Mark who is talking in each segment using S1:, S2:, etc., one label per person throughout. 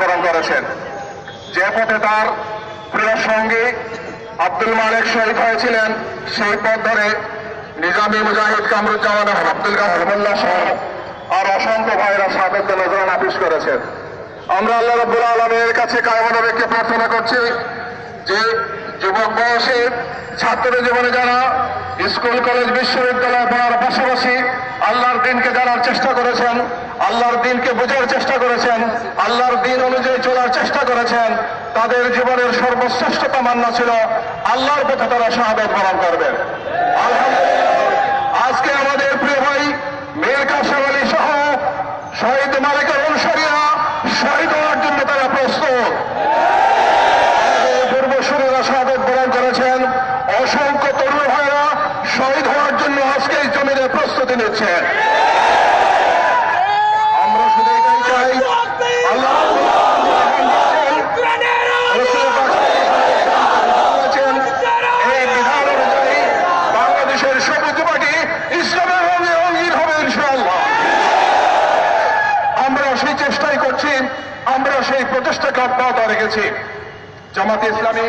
S1: বরণ করেছেন। যে পথে তার প্রিয় সঙ্গী আব্দুল মালিক শহীদ হয়েছিলেন, সেই পথ ধরে নিজামী মুজাহিদ কামরুজ্জামান এবং আব্দুল কামরুল্লাহ সহ আর অসংখ্য ভাইরা স্বাগত নজরান আপিস করেছেন। আমরা আল্লাহ রব্বুল আলমের কাছে কায়মনোবেগকে প্রার্থনা করছি যুবক বয়সে ছাত্র জীবনে যারা স্কুল, কলেজ, বিশ্ববিদ্যালয় পড়ার পাশাপাশি আল্লাহর দিনকে জানার চেষ্টা করেছেন, আল্লাহর দিনকে বোঝার চেষ্টা করেছেন, আল্লাহর দিন অনুযায়ী চলার চেষ্টা করেছেন, তাদের জীবনের সর্বশ্রেষ্ঠ তামান্না ছিল, আল্লাহর পথে তারা শাহাদত পালন করবেন আজকে আমাদের প্রিয় ভাই কাসেম আলী সহ শহীদ মালিকের অনুসারীরা শহীদ হওয়ার জন্য তারা প্রস্তুত আমাদের পূর্বসূরীরা শাহাদত বরণ করেছেন অসংখ্য তরুণ ভাইরা শহীদ হওয়ার জন্য আজকে এই জমিনে প্রস্তুতি নিচ্ছেন আমরা সেই চেষ্টাই আমরা সেই অব্যাহত রেখেছি। জামাতে ইসলামী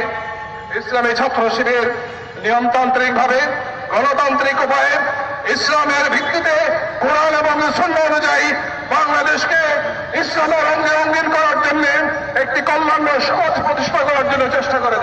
S1: ইসলামী ছাত্র শিবির নিয়মতান্ত্রিক ভাবে গণতান্ত্রিক উপায়ে ইসলামের ভিত্তিতে কোরআন এবং সন্ন্য অনুযায়ী বাংলাদেশকে ইসলামের অঙ্গে অঙ্গীন করার জন্য একটি কল্যাণ সমাজ প্রতিষ্ঠা করার জন্য চেষ্টা করে